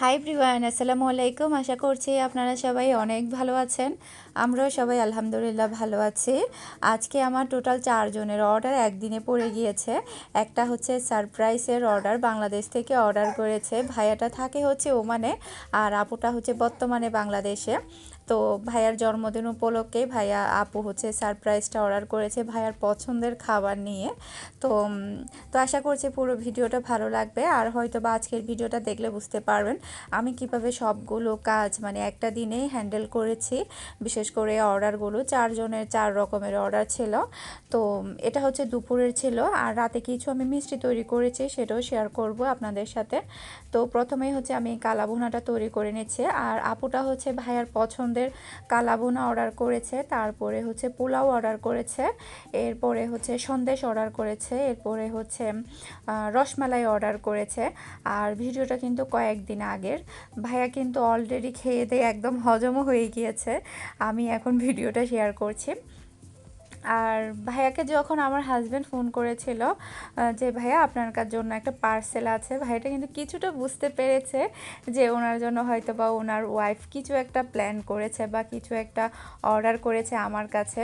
High প্রিওয়ান আসসালামু আলাইকুম আশা করছি আপনারা সবাই অনেক ভালো আছেন। আমরাও সবাই আলহামদুলিল্লাহ ভালো আছি। আজকে আমার টোটাল চারজনের অর্ডার একদিনে পড়ে গিয়েছে। একটা হচ্ছে সারপ্রাইজের অর্ডার বাংলাদেশ থেকে অর্ডার করেছে। ভাইয়াটা থাকে হচ্ছে ওমানে, আর আপুটা হচ্ছে বর্তমানে বাংলাদেশে। তো ভাইয়ার জন্মদিন উপলক্ষে ভাইয়া আপু হচ্ছে সারপ্রাইজটা অর্ডার করেছে ভাইয়ার পছন্দের খাবার নিয়ে। তো তো আশা করছি পুরো ভিডিওটা ভালো লাগবে। আর হয়তো বা আজকের ভিডিওটা দেখলে বুঝতে পারবেন আমি কীভাবে সবগুলো কাজ মানে একটা দিনেই হ্যান্ডেল করেছি, বিশেষ করে অর্ডারগুলো চারজনের চার রকমের অর্ডার ছিল। তো এটা হচ্ছে দুপুরের ছিল। আর রাতে কিছু আমি মিষ্টি তৈরি করেছি সেটাও শেয়ার করব আপনাদের সাথে। তো প্রথমেই হচ্ছে আমি কালাভুনাটা তৈরি করে নিচ্ছি। আর আপুটা হচ্ছে ভাইয়ার পছন্দের কালাবোনা অর্ডার করেছে, তারপরে হচ্ছে পোলাও অর্ডার করেছে, এরপরে হচ্ছে সন্দেশ অর্ডার করেছে, এরপরে হচ্ছে রসমালাই অর্ডার করেছে, আর ভিডিওটা কিন্তু কয়েকদিন আগের। ভাইয়া কিন্তু অলরেডি খেয়ে দিয়ে একদম হজমও হয়ে গিয়েছে। আমি এখন ভিডিওটা শেয়ার করছি। আর ভাইয়াকে যখন আমার হাজব্যান্ড ফোন করেছিল যে, ভাইয়া, আপনার জন্য একটা পার্সেল আছে? ভাইয়াটা কিন্তু কিছুটা বুঝতে পেরেছে যে, ওনার জন্য হয়তো বা ওনার ওয়াইফ কিছু একটা প্ল্যান করেছে বা কিছু একটা অর্ডার করেছে আমার কাছে।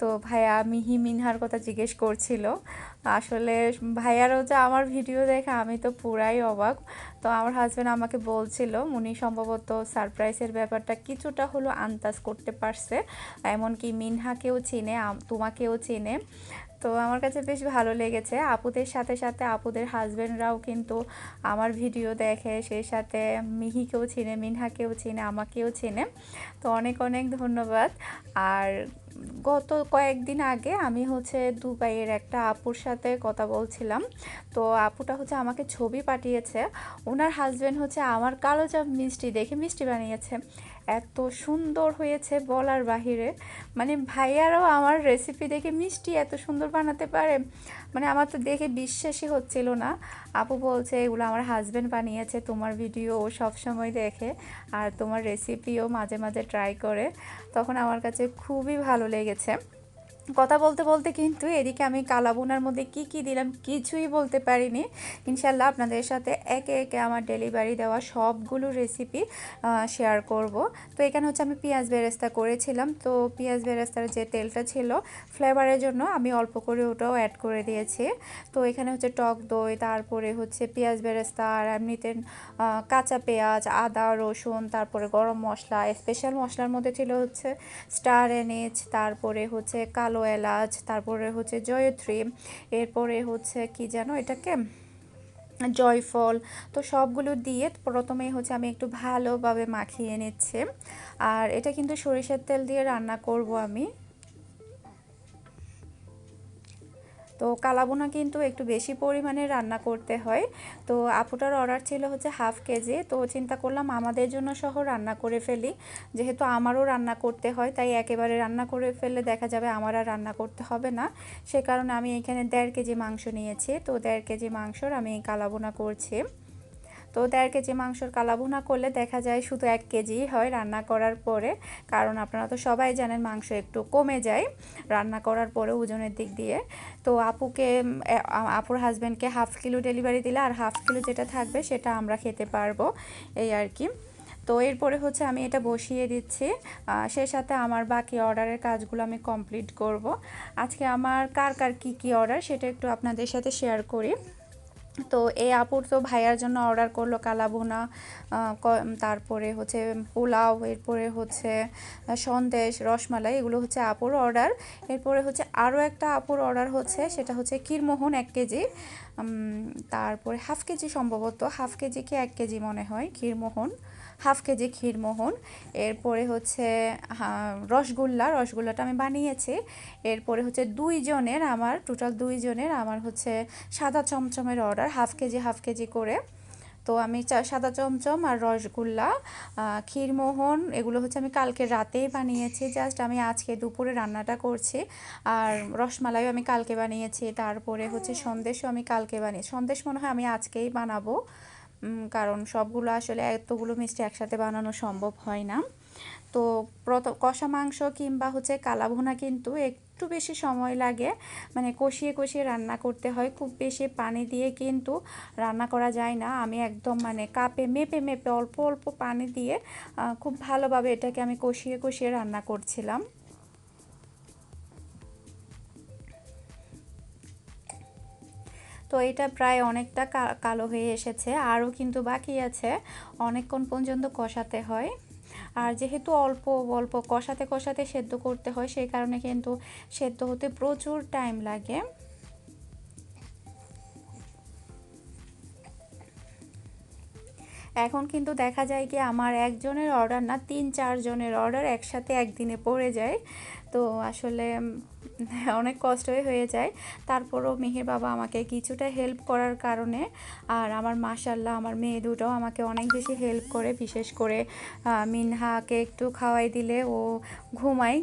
তো ভাইয়া মিহি মিনহার কথা জিজ্ঞেস করছিল। আসলে ভাইয়ারও যে আমার ভিডিও দেখে আমি তো পুরাই অবাক। তো আমার হাজব্যান্ড আমাকে বলছিল, উনি সম্ভবত সারপ্রাইজের ব্যাপারটা কিছুটা হলো আন্দাজ করতে পারছে। এমনকি মিনহাকেও চিনে তোমাকেও চিনে। তো আমার কাছে বেশ ভালো লেগেছে। আপুদের সাথে সাথে আপুদের হাজব্যান্ডরাও কিন্তু আমার ভিডিও দেখে, সেই সাথে মিহিকেও চিনে, মিনহাকেও চিনে, আমাকেও চিনে। তো অনেক অনেক ধন্যবাদ। আর গত কয়েকদিন আগে আমি হচ্ছে দুবাইয়ের একটা আপুর সাথে কথা বলছিলাম। তো আপুটা হচ্ছে আমাকে ছবি পাঠিয়েছে। ওনার হাজব্যান্ড হচ্ছে আমার কালো চাপ মিষ্টি দেখে মিষ্টি বানিয়েছে। এত সুন্দর হয়েছে বলার বাহিরে। মানে ভাইয়ারও আমার রেসিপি দেখে মিষ্টি এত সুন্দর বানাতে পারে। মানে আমার তো দেখে বিশ্বাসই হচ্ছিল না। আপু বলছে, এগুলো আমার হাজব্যান্ড বানিয়েছে, তোমার ভিডিও ও সবসময় দেখে আর তোমার রেসিপিও মাঝে মাঝে ট্রাই করে। তখন আমার কাছে খুবই ভালো লেগেছে। কথা বলতে বলতে কিন্তু এদিকে আমি কালাবোনার মধ্যে কি কি দিলাম কিছুই বলতে পারিনি। ইনশাল্লাহ আপনাদের সাথে একে একে আমার ডেলিভারি দেওয়া সবগুলো রেসিপি শেয়ার করব। তো এখানে হচ্ছে আমি পেঁয়াজ বেরেস্তা করেছিলাম। তো পেঁয়াজ বেরেস্তার যে তেলটা ছিল ফ্লেভারের জন্য আমি অল্প করে ওটাও অ্যাড করে দিয়েছি। তো এখানে হচ্ছে টক দই, তারপরে হচ্ছে পেঁয়াজ বেরেস্তা, আর এমনিতে কাঁচা পেঁয়াজ, আদা, রসুন, তারপরে গরম মশলা স্পেশাল মশলার মধ্যে ছিল হচ্ছে স্টার এনেজ তারপরে হচ্ছে কালো কালো এলাচ তারপরে হচ্ছে জয়ত্রী, এরপরে হচ্ছে কি যেন এটাকে? জয়ফল, তো সবগুলো দিয়ে প্রথমেই হচ্ছে আমি একটু ভালোভাবে মাখিয়ে নিচ্ছি। আর এটা কিন্তু সরিষার তেল দিয়ে রান্না করব আমি। তো কালাবোনা কিন্তু একটু বেশি পরিমাণে রান্না করতে হয়। তো আপুটার অর্ডার ছিল হচ্ছে হাফ কেজি। তো চিন্তা করলাম আমাদের জন্য সহ রান্না করে ফেলি। যেহেতু আমারও রান্না করতে হয়, তাই একেবারে রান্না করে ফেললে দেখা যাবে আমার আর রান্না করতে হবে না। সে কারণে আমি এখানে দেড় কেজি মাংস নিয়েছি। তো দেড় কেজি মাংসর আমি কালাবোনা করছি। তো দেড় কেজি মাংসর কালাভুনা করলে দেখা যায় শুধু এক কেজি হয় রান্না করার পরে। কারণ আপনারা তো সবাই জানেন মাংস একটু কমে যায় রান্না করার পরে ওজনের দিক দিয়ে। তো আপুকে, আপুর হাজব্যান্ডকে হাফ কিলো ডেলিভারি দিলে আর হাফ কিলো যেটা থাকবে সেটা আমরা খেতে পারব, এই আর কি। তো এরপরে হচ্ছে আমি এটা বসিয়ে দিচ্ছি। সে সাথে আমার বাকি অর্ডারের কাজগুলো আমি কমপ্লিট করব। আজকে আমার কার কার কী কী অর্ডার সেটা একটু আপনাদের সাথে শেয়ার করি। তো এই আপুর তো ভাইয়ার জন্য অর্ডার করল কালাবোনা তারপরে হচ্ছে পোলাও, এরপরে হচ্ছে সন্দেশ, রসমালাই, এগুলো হচ্ছে আপুর অর্ডার এরপরে হচ্ছে আরও একটা আপুর অর্ডার হচ্ছে, সেটা হচ্ছে ক্ষীরমোহন এক কেজি। তারপরে হাফ কেজি সম্ভবত, হাফ কেজি কি এক কেজি মনে হয় ক্ষীরমোহন। হাফ কেজি ক্ষীরমোহন, এরপরে হচ্ছে রসগোল্লা, রসগোল্লাটা আমি বানিয়েছি। এরপরে হচ্ছে দুইজনের আমার টোটাল দুইজনের আমার হচ্ছে সাদা চমচমের order half KG half KG করে। তো আমি সাদা চমচম আর রসগোল্লা ক্ষীরমোহন, এগুলো হচ্ছে আমি কালকে রাতেই বানিয়েছি। জাস্ট আমি আজকে দুপুরে রান্নাটা করছি। আর রসমালাইও আমি কালকে বানিয়েছি। তারপরে হচ্ছে সন্দেশও আমি কালকে বানিয়েছি সন্দেশ মনে হয় আমি আজকেই বানাবো। কারণ সবগুলো আসলে এতগুলো মিষ্টি একসাথে বানানো সম্ভব হয় না। তো কষা মাংস কিংবা হচ্ছে কালাভুনা কিন্তু একটু বেশি সময় লাগে। মানে কষিয়ে কষিয়ে রান্না করতে হয়। খুব বেশি পানি দিয়ে কিন্তু রান্না করা যায় না। আমি একদম মানে কাপে মেপে মেপে অল্প অল্প পানি দিয়ে খুব ভালোভাবে এটাকে আমি কষিয়ে কষিয়ে রান্না করছিলাম। তো এটা প্রায় অনেকটা কালো হয়ে এসেছে। আরও কিন্তু বাকি আছে। অনেকক্ষণ পর্যন্ত কষাতে হয়। আর যেহেতু অল্প অল্প কষাতে কষাতে সেদ্ধ করতে হয়, সেই কারণে কিন্তু সেদ্ধ হতে প্রচুর টাইম লাগে। এখন কিন্তু দেখা যায় কি আমার একজনের অর্ডার না, তিন চারজনের অর্ডার একসাথে একদিনে পড়ে যায়। তো আসলে অনেক কষ্টই হয়ে যায়। তারপরও মেহের বাবা আমাকে কিছুটা হেল্প করার কারণে আর আমার মাসাল্লাহ আমার মেয়ে দুটাও আমাকে অনেক বেশি হেল্প করে, বিশেষ করে মিনহাকে একটু খাওয়াই দিলে ও ঘুমায়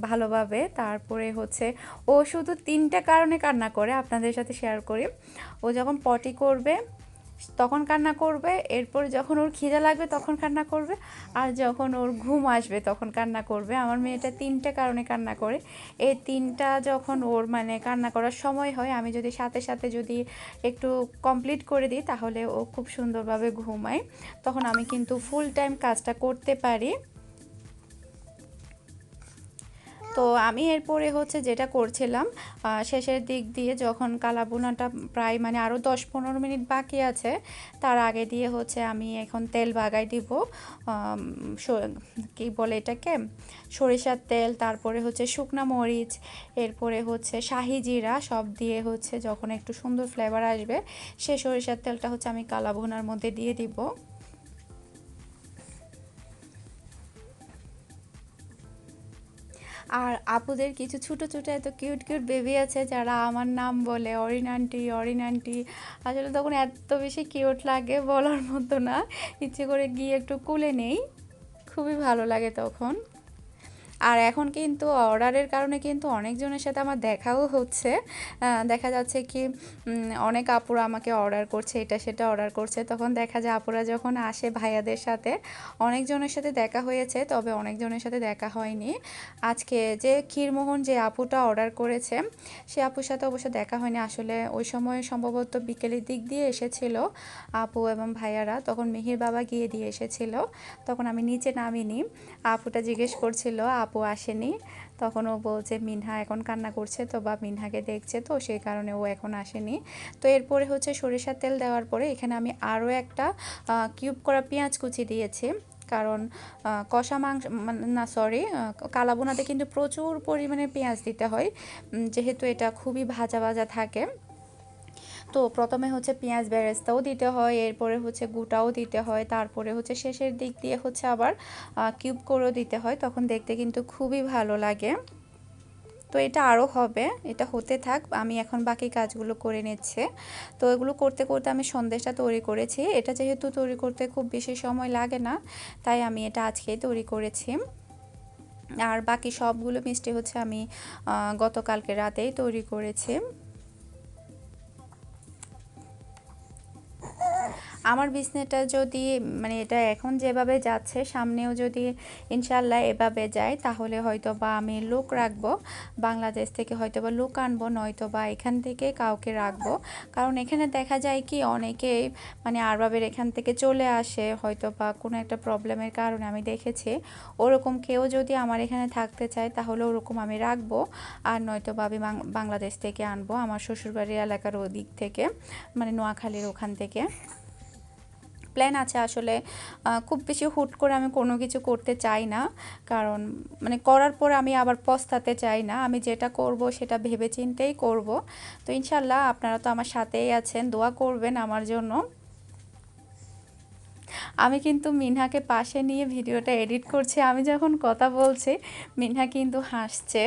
ভালোভাবে। তারপরে হচ্ছে, ও শুধু তিনটা কারণে কান্না করে, আপনাদের সাথে শেয়ার করি। ও যখন পটি করবে তখন কান্না করবে, এরপর যখন ওর খিদা লাগবে তখন কান্না করবে, আর যখন ওর ঘুম আসবে তখন কান্না করবে। আমার মেয়েটা তিনটা কারণে কান্না করে। এই তিনটা যখন ওর মানে কান্না করার সময় হয়, আমি যদি সাথে সাথে যদি একটু কমপ্লিট করে দিই, তাহলে ও খুব সুন্দরভাবে ঘুমায়। তখন আমি কিন্তু ফুল টাইম কাজটা করতে পারি। তো আমি এরপরে হচ্ছে যেটা করছিলাম শেষের দিক দিয়ে যখন কালাবুনাটা প্রায় মানে আরও দশ পনেরো মিনিট বাকি আছে, তার আগে দিয়ে হচ্ছে আমি এখন তেল বাগাই দিব কি বলে এটাকে, সরিষার তেল, তারপরে হচ্ছে শুকনা মরিচ, এরপরে হচ্ছে শাহি জিরা, সব দিয়ে হচ্ছে যখন একটু সুন্দর ফ্লেভার আসবে, সে সরিষার তেলটা হচ্ছে আমি কালাবুনার মধ্যে দিয়ে দিব। আর আপুদের কিছু ছোটো ছোটো এত কিউট কিউট বেবি আছে যারা আমার নাম বলে, অরিন আন্টি অরিন আন্টি আসলে তখন এত বেশি কিউট লাগে বলার মতো না। ইচ্ছে করে গিয়ে একটু কুলে নেই। খুবই ভালো লাগে তখন। আর এখন কিন্তু অর্ডারের কারণে কিন্তু অনেকজনের সাথে আমার দেখাও হচ্ছে। দেখা যাচ্ছে কি অনেক আপুরা আমাকে অর্ডার করছে, এটা সেটা অর্ডার করছে। তখন দেখা যায় আপুরা যখন আসে ভাইয়াদের সাথে, অনেকজনের সাথে দেখা হয়েছে, তবে অনেকজনের সাথে দেখা হয়নি। আজকে যে ক্ষীরমোহন যে আপুটা অর্ডার করেছে, সে আপুর সাথে অবশ্য দেখা হয়নি। আসলে ওই সময় সম্ভবত বিকেলের দিক দিয়ে এসেছিল আপু এবং ভাইয়ারা। তখন মিহির বাবা গিয়ে দিয়ে এসেছিল। তখন আমি নিচে নামিনি। আপুটা জিজ্ঞেস করছিল আপু আসেনি। তখন ও বলছে, মিনহা এখন কান্না করছে তো বা মিনহাকে দেখছে তো, সেই কারণে ও এখন আসেনি। তো এরপরে হচ্ছে সরিষার তেল দেওয়ার পরে এখানে আমি আরও একটা কিউব করা পেঁয়াজ কুচি দিয়েছি। কারণ কষা মাংস না সরি কালাবোনাতে কিন্তু প্রচুর পরিমাণে পেঁয়াজ দিতে হয়। যেহেতু এটা খুবই ভাজা ভাজা থাকে। তো প্রথমে হচ্ছে পেঁয়াজ বেরেস্তাও দিতে হয়, এরপরে হচ্ছে গুটাও দিতে হয়, তারপরে হচ্ছে শেষের দিক দিয়ে হচ্ছে আবার কিউব করেও দিতে হয়, তখন দেখতে কিন্তু খুবই ভালো লাগে। তো এটা আরও হবে, এটা হতে থাক, আমি এখন বাকি কাজগুলো করে নিচ্ছে। তো এগুলো করতে করতে আমি সন্দেশটা তৈরি করেছি, এটা যেহেতু তৈরি করতে খুব বেশি সময় লাগে না, তাই আমি এটা আজকেই তৈরি করেছি। আর বাকি সবগুলো মিষ্টি হচ্ছে আমি গতকালকে রাতেই তৈরি করেছি। আমার বিজনেসটা যদি মানে এটা এখন যেভাবে যাচ্ছে, সামনেও যদি ইনশাল্লাহ এভাবে যায়, তাহলে হয়তো বা আমি লোক রাখব। বাংলাদেশ থেকে হয়তো বা লোক আনব নয়তো বা এখান থেকে কাউকে রাখব। কারণ এখানে দেখা যায় কি, অনেকেই মানে আরবাবের এখান থেকে চলে আসে হয়তো বা কোনো একটা প্রবলেমের কারণে আমি দেখেছি। ওরকম কেউ যদি আমার এখানে থাকতে চায়, তাহলে ওরকম আমি রাখব। আর নয়তো বা আমি বাংলাদেশ থেকে আনব, আমার শ্বশুরবাড়ির এলাকার ওদিক থেকে মানে নোয়াখালীর ওখান থেকে। প্ল্যান আছে আসলে খুব বেশি হুট করে আমি কোনো কিছু করতে চাই না। কারণ মানে করার পর আমি আবার পস্তাতে চাই না। আমি যেটা করব সেটা ভেবে চিন্তেই করব। তো ইনশাল্লাহ আপনারা তো আমার সাথেই আছেন, দোয়া করবেন আমার জন্য। আমি কিন্তু মিনহাকে পাশে নিয়ে ভিডিওটা এডিট করছি। আমি যখন কথা বলছি, মিনহা কিন্তু হাসছে।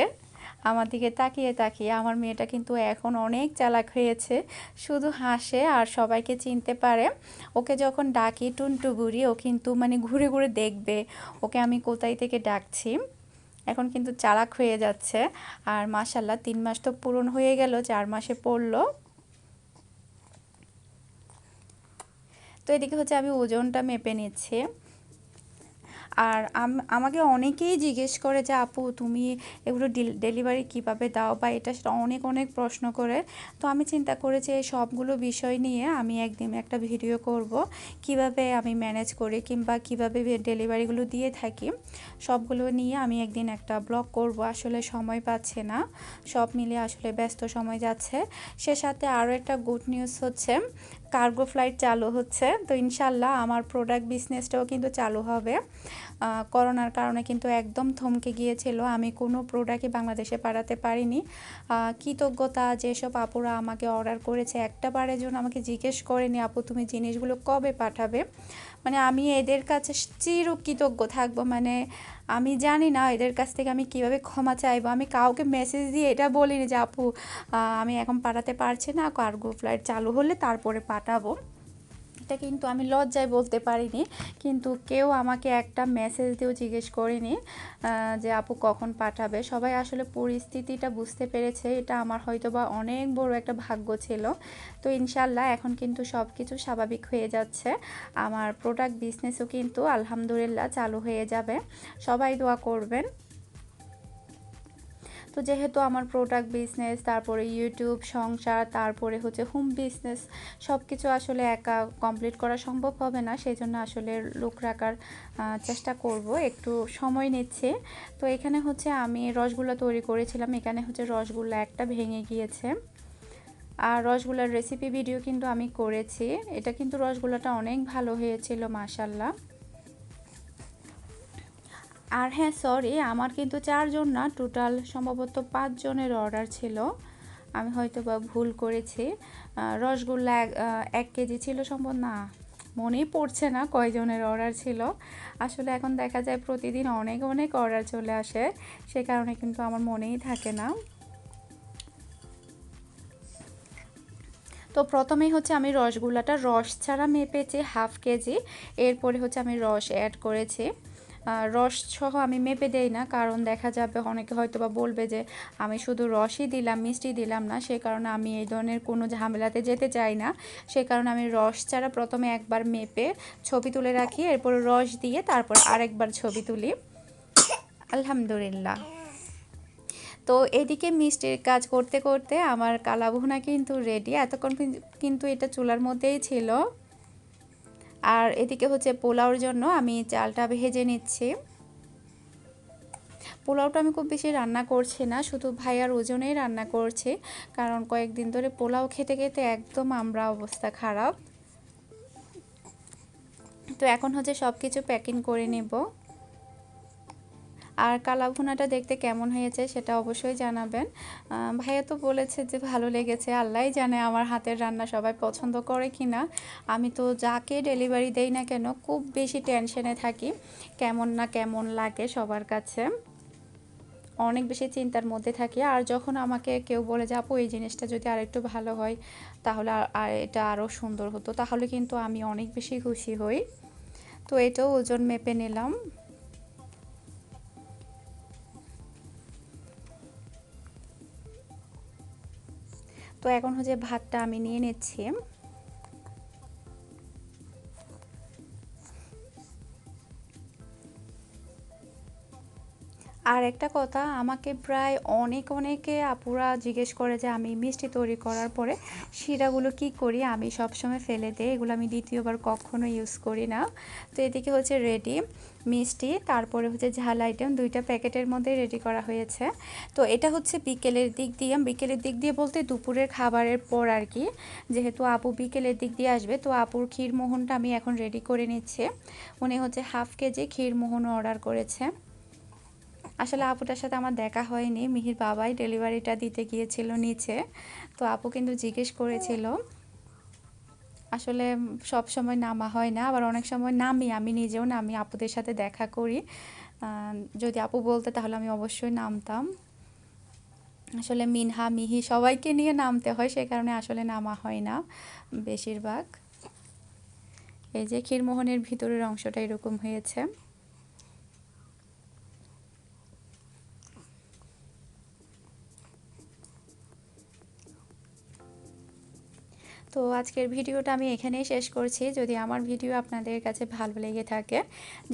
আমার দিকে তাকিয়ে তাকিয়ে আমার মেয়েটা কিন্তু এখন অনেক চালাক হয়েছে। শুধু হাসে আর সবাইকে চিনতে পারে। ওকে যখন ডাকি টুনটুগুড়ি ও কিন্তু মানে ঘুরে ঘুরে দেখবে, ওকে আমি কোথায় থেকে ডাকছি? এখন কিন্তু চালাক হয়ে যাচ্ছে। আর মাসাল্লাহ তিন মাস তো পূরণ হয়ে গেল, চার মাসে পড়ল। তো এদিকে হচ্ছে আমি ওজনটা মেপে নিচ্ছি। আর আম- আমাকে অনেকেই জিজ্ঞেস করে যে, আপু, তুমি এগুলো ডেলিভারি কীভাবে দাও? বা এটা সেটা অনেক অনেক প্রশ্ন করে। তো আমি চিন্তা করেছি এই সবগুলো বিষয় নিয়ে আমি একদিন একটা ভিডিও করব। কীভাবে আমি ম্যানেজ করি কিংবা কীভাবে ডেলিভারিগুলো দিয়ে থাকি, সবগুলো নিয়ে আমি একদিন একটা ব্লগ করব। আসলে সময় পাচ্ছে না। সব মিলে আসলে ব্যস্ত সময় যাচ্ছে। সে সাথে আরও একটা গুড নিউজ হচ্ছে কার্গো ফ্লাইট চালু হচ্ছে। তো ইনশাল্লাহ আমার প্রোডাক্ট বিজনেসটাও কিন্তু চালু হবে। করোনার কারণে কিন্তু একদম থমকে গিয়েছিল। আমি কোনো প্রোডাক্টই বাংলাদেশে পাঠাতে পারিনি। কৃতজ্ঞতা যেসব আপুরা আমাকে অর্ডার করেছে, একটা বারের জন্য আমাকে জিজ্ঞেস করেনি, আপু, তুমি জিনিসগুলো কবে পাঠাবে? মানে আমি এদের কাছে চির কৃতজ্ঞ থাকব। মানে আমি জানি না এদের কাছ থেকে আমি কীভাবে ক্ষমা চাইব। আমি কাউকে মেসেজ দিয়ে এটা বলিনি যে, আপু আমি এখন পাঠাতে পারছি না। কার্গো ফ্লাইট চালু হলে তারপরে পাঠাবো। এটা কিন্তু আমি লজ্জায় বলতে পারিনি, কিন্তু কেউ আমাকে একটা মেসেজ দিয়েও জিজ্ঞেস করিনি যে আপু কখন পাঠাবে। সবাই আসলে পরিস্থিতিটা বুঝতে পেরেছে। এটা আমার হয়তো বা অনেক বড় একটা ভাগ্য ছিল। তো ইনশাল্লাহ এখন কিন্তু সব কিছু স্বাভাবিক হয়ে যাচ্ছে। আমার প্রোডাক্ট বিজনেসও কিন্তু আলহামদুলিল্লাহ চালু হয়ে যাবে। সবাই দোয়া করবেন। তো যেহেতু আমার প্রোডাক্ট বিজনেস তারপরে ইউটিউব সংসার, তারপরে হচ্ছে হোম বিজনেস সব কিছু আসলে একা কমপ্লিট করা সম্ভব হবে না। সেই জন্য আসলে লোক রাখার চেষ্টা করব, একটু সময় নিচ্ছে। তো এখানে হচ্ছে আমি রসগুল্লা তৈরি করেছিলাম। এখানে হচ্ছে রসগুল্লা একটা ভেঙে গিয়েছে। আর রসগোল্লার রেসিপি ভিডিও কিন্তু আমি করেছি। এটা কিন্তু রসগোল্লাটা অনেক ভালো হয়েছিল মাসাল্লাহ আর হ্যাঁ সরি আমার কিন্তু চারজন না টোটাল সম্ভবত পাঁচজনের অর্ডার ছিল। আমি হয়তো বা ভুল করেছি। রসগোল্লা এক কেজি ছিল সম্ভব না, মনেই পড়ছে না কয়জনের অর্ডার ছিল। আসলে এখন দেখা যায় প্রতিদিন অনেক অনেক অর্ডার চলে আসে। সে কারণে কিন্তু আমার মনেই থাকে না। তো প্রথমেই হচ্ছে আমি রসগোল্লাটা রস ছাড়া মেপেছি হাফ কেজি। এরপরে হচ্ছে আমি রস অ্যাড করেছি। রস সহ আমি মেপে দেই না, কারণ দেখা যাবে অনেকে হয়তো বা বলবে যে আমি শুধু রসই দিলাম, মিষ্টি দিলাম না, সে কারণে আমি এই ধরনের কোনো ঝামেলাতে যেতে চাই না। সে কারণে আমি রস ছাড়া প্রথমে একবার মেপে ছবি তুলে রাখি, এরপর রস দিয়ে তারপর আরেকবার ছবি তুলি। আলহামদুলিল্লাহ। তো এদিকে মিষ্টির কাজ করতে করতে আমার কালাভুনা কিন্তু রেডি এতক্ষণ কিন্তু এটা চুলার মধ্যেই ছিল। আর এদিকে হচ্ছে পোলাওর জন্য আমি চালটা ভেজে নিচ্ছি। পোলাওটা আমি খুব বেশি রান্না করছি না, শুধু ভাইয়ার ওজনেই রান্না করছি, কারণ কয়েকদিন ধরে পোলাও খেতে খেতে একদম আমরা অবস্থা খারাপ। তো এখন হচ্ছে সব কিছু প্যাকিং করে নেব। আর কালাভুনাটা দেখতে কেমন হয়েছে সেটা অবশ্যই জানাবেন। ভাইয়া তো বলেছে যে ভালো লেগেছে আল্লাহ জানে আমার হাতের রান্না সবাই পছন্দ করে কি না আমি তো যাকে ডেলিভারি দেই না কেন, খুব বেশি টেনশনে থাকি, কেমন না কেমন লাগে সবার কাছে। অনেক বেশি চিন্তার মধ্যে থাকি, আর যখন আমাকে কেউ বলে যে, আপু, এই জিনিসটা যদি আরেকটু ভালো হয়, তাহলে আর এটা আরও সুন্দর হতো, তাহলে কিন্তু আমি অনেক বেশি খুশি হই। তো এটাও ওজন মেপে নিলাম। তো এখন হচ্ছে ভাতটা আমি নিয়ে নিচ্ছি। আর একটা কথা, আমাকে প্রায় অনেক, অনেকে আপুরা জিজ্ঞেস করে যে আমি মিষ্টি তৈরি করার পরে শিরাগুলো কি করি, আমি সবসময় ফেলে দিই। এগুলো আমি দ্বিতীয়বার কখনো ইউজ করি না। তো এদিকে হচ্ছে রেডি মিষ্টি, তারপরে হচ্ছে ঝাল আইটেম দুইটা প্যাকেটের মধ্যে রেডি করা হয়েছে। তো এটা হচ্ছে বিকেলের দিক দিয়ে, বিকেলের দিক দিয়ে বলতে দুপুরের খাবারের পর আর কি। যেহেতু আপু বিকেলের দিক দিয়ে আসবে, তো আপুর ক্ষীরমোহনটা আমি এখন রেডি করে নিচ্ছে। উনি হচ্ছে হাফ কেজি ক্ষীরমোহনও অর্ডার করেছে। আসলে আপুটার সাথে আমার দেখা হয়নি। মিহির বাবাই ডেলিভারিটা দিতে গিয়েছিল নিচে। তো আপু কিন্তু জিজ্ঞেস করেছিল। আসলে সব সময় নামা হয় না, আবার অনেক সময় নামি, আমি নিজেও নামি, আপুদের সাথে দেখা করি। যদি আপু বলতে তাহলে আমি অবশ্যই নামতাম। আসলে মিনহা, মিহি সবাইকে নিয়ে নামতে হয়, সে কারণে আসলে নামা হয় না বেশিরভাগ। এই যে ক্ষীরমোহনের ভিতরের অংশটা এরকম হয়েছে। তো আজকের ভিডিওটা আমি এখানেই শেষ করছি। যদি আমার ভিডিও আপনাদের কাছে ভালো লেগে থাকে,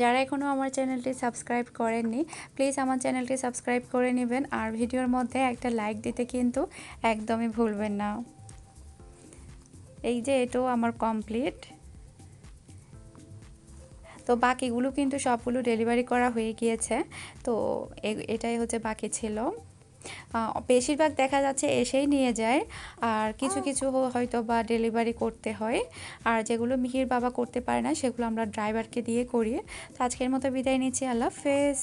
যারা এখনও আমার চ্যানেলটি সাবস্ক্রাইব করেননি, প্লিজ আমার চ্যানেলটি সাবস্ক্রাইব করে নেবেন। আর ভিডিওর মধ্যে একটা লাইক দিতে কিন্তু একদমই ভুলবেন না। এই যে এটাও আমার কমপ্লিট। তো বাকিগুলো কিন্তু সবগুলো ডেলিভারি করা হয়ে গিয়েছে। তো এটাই হচ্ছে বাকি ছিল। বেশিরভাগ দেখা যাচ্ছে এসেই নিয়ে যায় আর কিছু কিছু হয়তো বা ডেলিভারি করতে হয় আর যেগুলো মিহির বাবা করতে পারে না সেগুলো আমরা ড্রাইভারকে দিয়ে করি তো আজকের মতো বিদায় নিচ্ছি আল্লাহ হাফেজ।